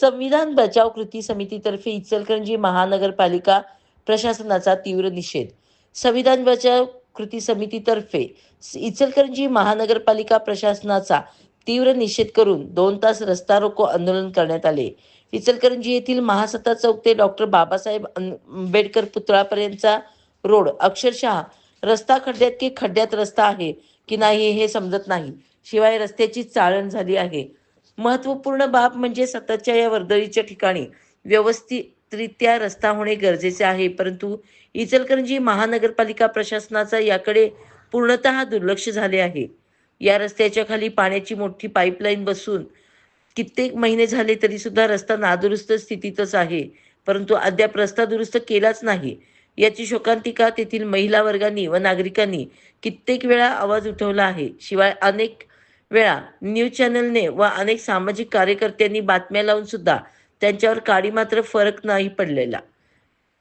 संविधान बचाव कृती समितीतर्फे इचलकरंजी महानगरपालिका प्रशासनाचा तीव्र निषेध. संविधान बचाव कृती समितीतर्फे इचलकरंजी महानगरपालिका प्रशासनाचा तीव्र निषेध करून दोन तास रस्ता रोको आंदोलन करण्यात आले. इचलकरंजी येथील महासत्ता चौक ते डॉक्टर बाबासाहेब आंबेडकर पुतळापर्यंतचा रोड अक्षरशः रस्ता खड्ड्यात की खड्ड्यात रस्ता आहे की नाही हे समजत नाही. शिवाय रस्त्याची चाळण झाली आहे. महत्त्वपूर्ण बाब म्हणजे सततच्या या वर्दळीच्या ठिकाणी व्यवस्थितरित्या रस्ता होणे गरजेचे आहे. परंतु इचलकरंजी महानगरपालिका प्रशासनाचा याकडे पूर्णतः दुर्लक्ष झाले आहे. या रस्त्याच्या खाली पाण्याची मोठी पाईपलाईन बसून कित्येक महिने झाले तरी सुद्धा रस्ता नादुरुस्त स्थितीतच आहे. परंतु अद्याप रस्ता दुरुस्त केलाच नाही. याची शोकांतिका तेथील महिला वर्गांनी व नागरिकांनी कित्येक वेळा आवाज उठवला आहे. शिवाय अनेक वेळा न्यूज चॅनलने व अनेक सामाजिक कार्यकर्त्यांनी बातम्या लावून सुद्धा त्यांच्यावर काडी मात्र फरक नाही पडलेला.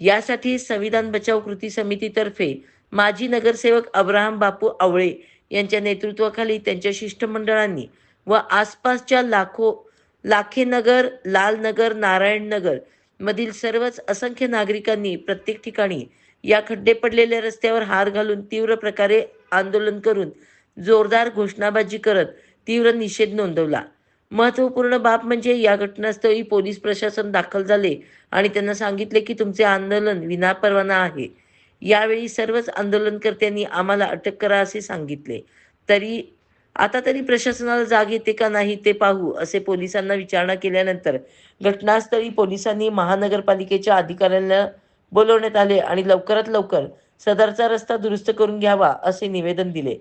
यासाठी संविधान बचाव कृती समितीतर्फे माजी नगरसेवक अब्राहम बापू आवळे यांच्या नेतृत्वाखाली त्यांच्या शिष्टमंडळांनी व आसपासच्या लाखो लाखेनगर लालनगर नारायणनगर मधील सर्वच असंख्य नागरिकांनी प्रत्येक ठिकाणी या खड्डे पडलेल्या रस्त्यावर हार घालून तीव्र प्रकारे आंदोलन करून जोरदार घोषणाबाजी करत तीव्र निषेध नोंदवला. महत्त्वपूर्ण बाब म्हणजे या घटनास्थळी पोलीस प्रशासन दाखल झाले आणि त्यांना सांगितले की तुमचे आंदोलन विनापरवाना आहे. यावेळी सर्वच आंदोलनकर्त्यांनी आम्हाला अटक करा असे सांगितले. तरी आता तरी प्रशासनाला जाग येते का नाही ते पाहू असे पोलिसांना विचारणा केल्यानंतर घटनास्थळी पोलिसांनी महानगरपालिकेच्या अधिकाऱ्यांना बोलवण्यात आले आणि लवकरात लवकर सदरचा रस्ता दुरुस्त करून घ्यावा असे निवेदन दिले.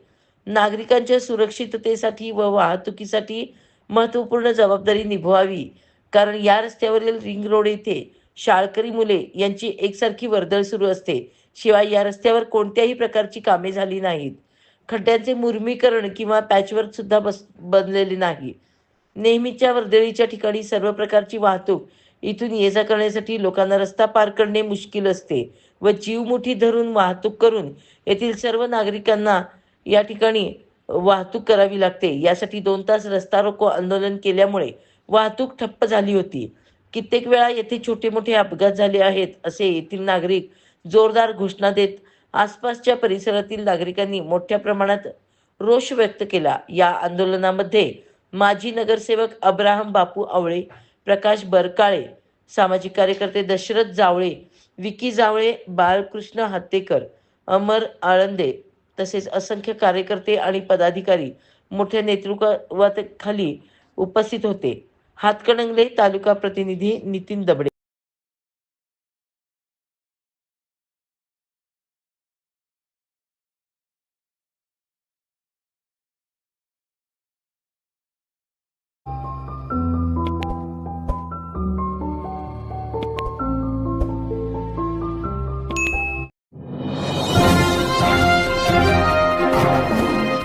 नागरिकांच्या सुरक्षिततेसाठी व वाहतुकीसाठी महत्त्वपूर्ण जबाबदारी निभवावी. कारण या रस्त्यावरील रिंग रोड येथे शाळकरी मुले यांची एकसारखी वर्दळ सुरू असते. शिवाय या रस्त्यावर कोणत्याही प्रकारची कामे झाली नाहीत. खड्ड्यांचे मुर्मीकरण किंवा पॅचवर्क सुद्धा बस बनलेले नाही. नेहमीच्या वर्दळीच्या ठिकाणी सर्व प्रकारची वाहतूक इथून ये जा करण्यासाठी लोकांना रस्ता पार करणे मुश्किल असते व जीव मुठी धरून वाहतूक करून येथील सर्व नागरिकांना या ठिकाणी वाहतूक करावी लागते. यासाठी दोन तास रस्ता रोको आंदोलन केल्यामुळे वाहतूक ठप्प झाली होती. कित्येक वेळा येथे छोटे मोठे अपघात झाले आहेत असे येथील नागरिक जोरदार घोषणा देत आसपासच्या परिसरातील नागरिकांनी मोठ्या प्रमाणात रोष व्यक्त केला. या आंदोलनामध्ये माजी नगरसेवक अब्राहम बापू आवळे प्रकाश बरकाळे सामाजिक कार्यकर्ते दशरथ जावळे विकी जावळे बाळकृष्ण हत्तेकर अमर आळंदे तसेच असंख्य कार्यकर्ते आणि पदाधिकारी मोठ्या नेतृत्वाखाली उपस्थित होते. हातकणंगले तालुका प्रतिनिधी नितीन दबडे.